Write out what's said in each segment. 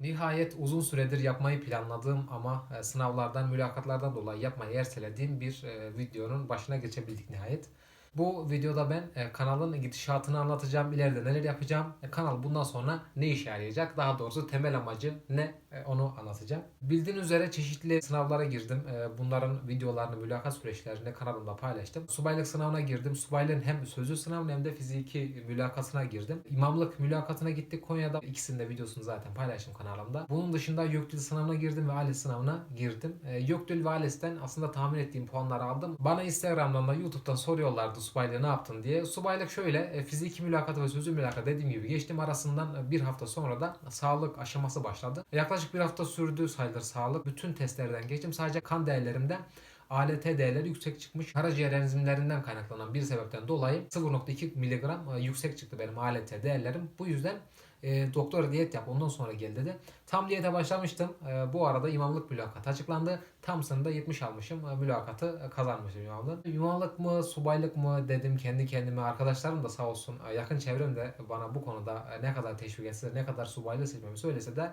Nihayet uzun süredir yapmayı planladığım ama e, sınavlardan, mülakatlardan dolayı yapmayı ertelediğim bir e, videonun başına geçebildik nihayet. Bu videoda ben e, kanalın gidişatını anlatacağım, ileride neler yapacağım, e, kanal bundan sonra ne işe yarayacak, daha doğrusu temel amacı ne e, onu anlatacağım. Bildiğin üzere çeşitli sınavlara girdim. E, Bunların videolarını mülakat süreçlerinde kanalımda paylaştım. Subaylık sınavına girdim. Subaylığın hem sözlü sınavına hem de fiziki mülakatına girdim. İmamlık mülakatına gittik Konya'da. İkisinin de videosunu zaten paylaştım kanalımda. Bunun dışında YÖKDİL sınavına girdim ve ALES sınavına girdim. E, YÖKDİL ve ALES'ten aslında tahmin ettiğim puanları aldım. Bana Instagram'dan da YouTube'dan soruyorlardı subaylığı ne yaptın diye. Subaylık şöyle e, fiziki mülakatı ve sözlü mülakatı dediğim gibi geçtim. Arasından e, bir hafta sonra da sağlık aşaması başladı. Yaklaşık bir hafta sürdü sayılır sağlık. Bütün testlerden geçtim. Sadece kan değerlerimde ALT değerleri yüksek çıkmış. Karaciğer enzimlerinden kaynaklanan bir sebepten dolayı 0.2 mg e, yüksek çıktı benim ALT değerlerim. Bu yüzden e, doktor diyet yap ondan sonra gel dedi. Tam diyete başlamıştım. E, bu arada imamlık mülakatı açıklandı. Tam sınırda 70 almışım. E, mülakatı e, kazanmışım imamlık. İmamlık mı subaylık mı dedim kendi kendime. Arkadaşlarım da sağ olsun e, yakın çevrem de bana bu konuda e, ne kadar teşvik etse ne kadar subaylığı seçmemi söylese de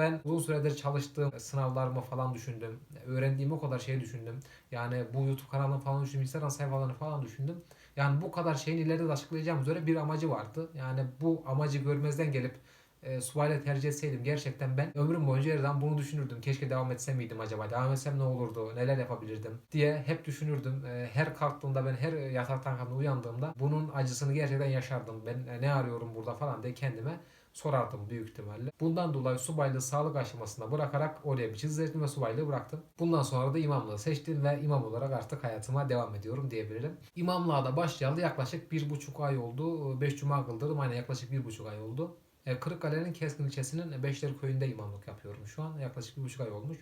ben uzun süredir çalıştığım sınavlarımı falan düşündüm. Öğrendiğim o kadar şey düşündüm. Yani bu YouTube kanalını falan düşündüm. Instagram sayfalarını falan düşündüm. Yani bu kadar şeyin ileride de açıklayacağım üzere bir amacı vardı. Yani bu amacı görmezden gelip e, subayla tercih etseydim gerçekten ben ömrüm boyunca zaman bunu düşünürdüm. Keşke devam etsem miydim acaba? Devam etsem ne olurdu? Neler yapabilirdim? diye hep düşünürdüm. E, her kalktığımda ben her yataktan kalktığımda uyandığımda bunun acısını gerçekten yaşardım. Ben e, ne arıyorum burada falan diye kendime sorardım büyük ihtimalle. Bundan dolayı subaylığı sağlık aşamasına bırakarak oraya bir çizdirdim ve subaylığı bıraktım. Bundan sonra da imamlığı seçtim ve imam olarak artık hayatıma devam ediyorum diyebilirim. İmamlığa da başlayalı yaklaşık bir buçuk ay oldu. Beş cuma kıldırdım. Aynen yaklaşık bir buçuk ay oldu. E, Kırıkkale'nin Keskin ilçesinin Beşler köyünde imamlık yapıyorum şu an. Yaklaşık bir buçuk ay olmuş.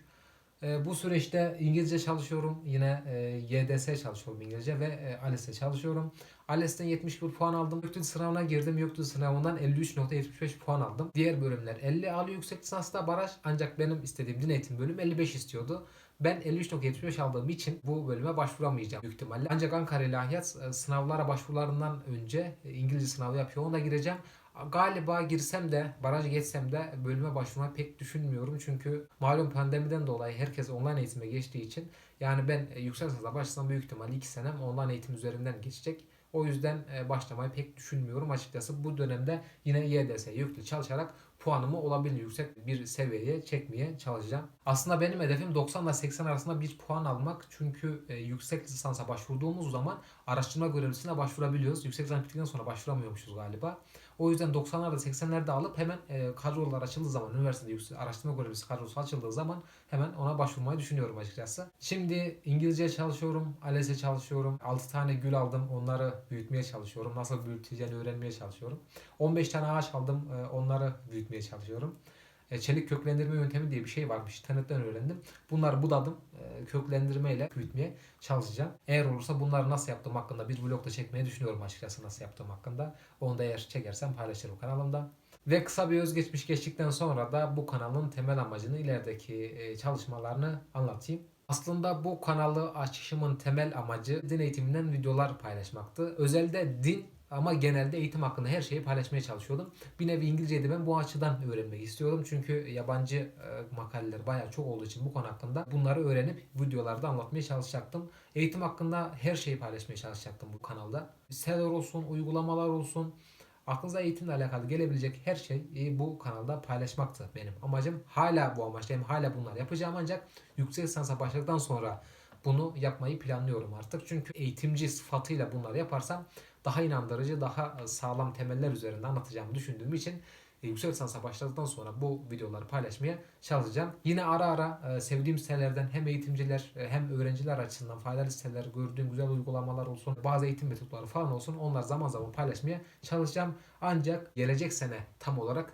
E, bu süreçte İngilizce çalışıyorum. Yine e, YDS çalışıyorum İngilizce ve e, ALES'e çalışıyorum. ALES'ten 71 puan aldım. YÖKDİL sınavına girdim. YÖKDİL sınavından 53.75 puan aldım. Diğer bölümler 50 alıyor yüksek lisansta baraj. Ancak benim istediğim din eğitim bölümü 55 istiyordu. Ben 53.75 aldığım için bu bölüme başvuramayacağım büyük ihtimalle. Ancak Ankara İlahiyat e, sınavlara başvurularından önce e, İngilizce sınavı yapıyor. Ona gireceğim. Galiba girsem de baraj geçsem de bölüme başvurmayı pek düşünmüyorum. Çünkü malum pandemiden dolayı herkes online eğitime geçtiği için yani ben e, yüksek lisansa başlasam büyük ihtimalle 2 senem online eğitim üzerinden geçecek. O yüzden e, başlamayı pek düşünmüyorum açıkçası. Bu dönemde yine YDS yüklü çalışarak puanımı olabildiğince yüksek bir seviyeye çekmeye çalışacağım. Aslında benim hedefim 90 ile 80 arasında bir puan almak. Çünkü e, yüksek lisansa başvurduğumuz zaman araştırma görevlisine başvurabiliyoruz. Yüksek lisans bittikten sonra başvuramıyormuşuz galiba. O yüzden 90'larda 80'lerde alıp hemen e, kadrolar açıldığı zaman üniversitede yüksek araştırma görevlisi kadrosu açıldığı zaman hemen ona başvurmayı düşünüyorum açıkçası. Şimdi İngilizce çalışıyorum, ALES'e çalışıyorum. 6 tane gül aldım. Onları büyütmeye çalışıyorum. Nasıl büyüteceğini öğrenmeye çalışıyorum. 15 tane ağaç aldım. e, onları büyütmeye çalışıyorum. E, çelik köklendirme yöntemi diye bir şey varmış. İnternetten öğrendim. Bunları budadım. E, köklendirmeyle büyütmeye çalışacağım. Eğer olursa bunları nasıl yaptığım hakkında bir vlog da çekmeyi düşünüyorum açıkçası nasıl yaptığım hakkında. Onu da eğer çekersem paylaşırım kanalımda. Ve kısa bir özgeçmiş geçtikten sonra da bu kanalın temel amacını ilerideki e, çalışmalarını anlatayım. Aslında bu kanalı açışımın temel amacı din eğitiminden videolar paylaşmaktı. Özelde din ama genelde eğitim hakkında her şeyi paylaşmaya çalışıyordum. Bir nevi İngilizceyi de ben bu açıdan öğrenmek istiyordum. Çünkü yabancı e, makaleler bayağı çok olduğu için bu konu hakkında bunları öğrenip videolarda anlatmaya çalışacaktım. Eğitim hakkında her şeyi paylaşmaya çalışacaktım bu kanalda. Siteler olsun, uygulamalar olsun, aklınıza eğitimle alakalı gelebilecek her şeyi bu kanalda paylaşmaktı benim amacım. Hala bu amaçtayım, hala bunlar yapacağım ancak yüksek lisansa başladıktan sonra bunu yapmayı planlıyorum artık. Çünkü eğitimci sıfatıyla bunları yaparsam daha inandırıcı, daha sağlam temeller üzerinde anlatacağımı düşündüğüm için e, yüksek lisansa başladıktan sonra bu videoları paylaşmaya çalışacağım. Yine ara ara e, sevdiğim sitelerden hem eğitimciler e, hem öğrenciler açısından faydalı siteler, gördüğüm güzel uygulamalar olsun, bazı eğitim metotları falan olsun onlar zaman zaman paylaşmaya çalışacağım. Ancak gelecek sene tam olarak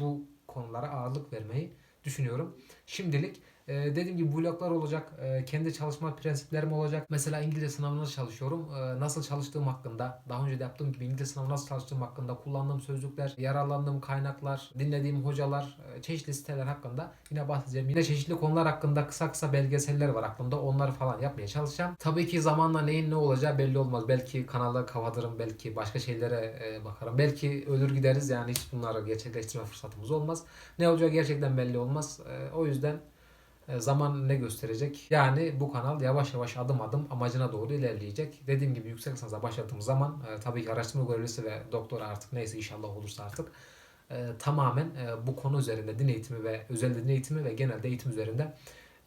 bu konulara ağırlık vermeyi düşünüyorum. Şimdilik Ee, dediğim gibi vloglar olacak. Ee, kendi çalışma prensiplerim olacak. Mesela İngilizce sınavına çalışıyorum. Ee, nasıl çalıştığım hakkında, daha önce de yaptığım gibi İngilizce sınavı nasıl çalıştığım hakkında kullandığım sözcükler, yararlandığım kaynaklar, dinlediğim hocalar, e, çeşitli siteler hakkında yine bahsedeceğim. Yine çeşitli konular hakkında kısa kısa belgeseller var aklımda. Onları falan yapmaya çalışacağım. Tabii ki zamanla neyin ne olacağı belli olmaz. Belki kanalı kapatırım, belki başka şeylere e, bakarım. Belki ölür gideriz yani hiç bunları gerçekleştirme fırsatımız olmaz. Ne olacağı gerçekten belli olmaz. E, o yüzden e, zaman ne gösterecek? Yani bu kanal yavaş yavaş adım adım amacına doğru ilerleyecek. Dediğim gibi yüksek lisansa başladığım zaman e, tabii ki araştırma görevlisi ve doktor artık neyse inşallah olursa artık e, tamamen e, bu konu üzerinde din eğitimi ve özel din eğitimi ve genelde eğitim üzerinde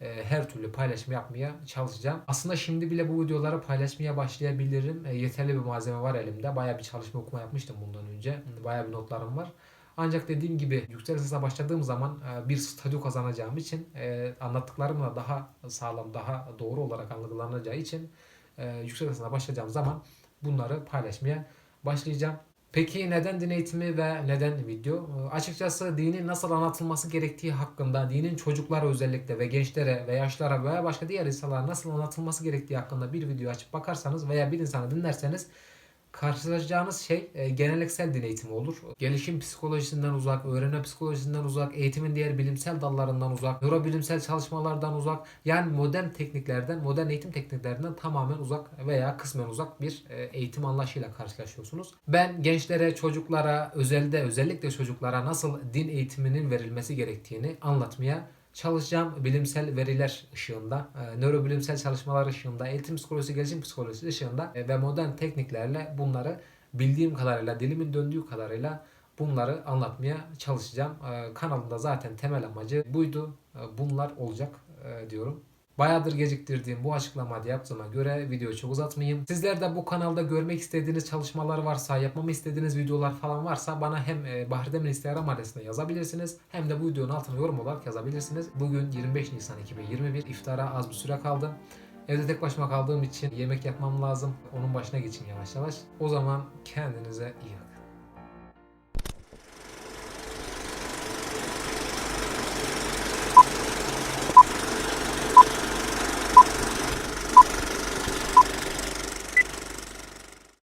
e, her türlü paylaşım yapmaya çalışacağım. Aslında şimdi bile bu videoları paylaşmaya başlayabilirim. E, yeterli bir malzeme var elimde. Bayağı bir çalışma okuma yapmıştım bundan önce. Bayağı bir notlarım var. Ancak dediğim gibi yüksek lisansa başladığım zaman e, bir statü kazanacağım için e, anlattıklarım da daha sağlam, daha doğru olarak algılanacağı için e, yüksek lisansa başlayacağım zaman bunları paylaşmaya başlayacağım. Peki neden din eğitimi ve neden video? Açıkçası dinin nasıl anlatılması gerektiği hakkında, dinin çocuklara özellikle ve gençlere ve yaşlara veya başka diğer insanlara nasıl anlatılması gerektiği hakkında bir video açıp bakarsanız veya bir insanı dinlerseniz karşılaşacağınız şey e, geleneksel din eğitimi olur. Gelişim psikolojisinden uzak, öğrenme psikolojisinden uzak, eğitimin diğer bilimsel dallarından uzak, nörobilimsel çalışmalardan uzak, yani modern tekniklerden, modern eğitim tekniklerinden tamamen uzak veya kısmen uzak bir e, eğitim anlayışıyla karşılaşıyorsunuz. Ben gençlere, çocuklara, özelde özellikle çocuklara nasıl din eğitiminin verilmesi gerektiğini anlatmaya çalışacağım bilimsel veriler ışığında, e, nörobilimsel çalışmalar ışığında, eğitim psikolojisi, gelişim psikolojisi ışığında e, ve modern tekniklerle bunları bildiğim kadarıyla, dilimin döndüğü kadarıyla bunları anlatmaya çalışacağım. E, kanalımda zaten temel amacı buydu. E, bunlar olacak e, diyorum. Bayağıdır geciktirdiğim bu açıklamayı yaptığıma göre videoyu çok uzatmayayım. Sizler de bu kanalda görmek istediğiniz çalışmalar varsa, yapmamı istediğiniz videolar falan varsa bana hem e, Bahri Demir Instagram adresine yazabilirsiniz hem de bu videonun altına yorum olarak yazabilirsiniz. Bugün 25 Nisan 2021 iftara az bir süre kaldı. Evde tek başıma kaldığım için yemek yapmam lazım. Onun başına geçin yavaş yavaş. O zaman kendinize iyi bakın.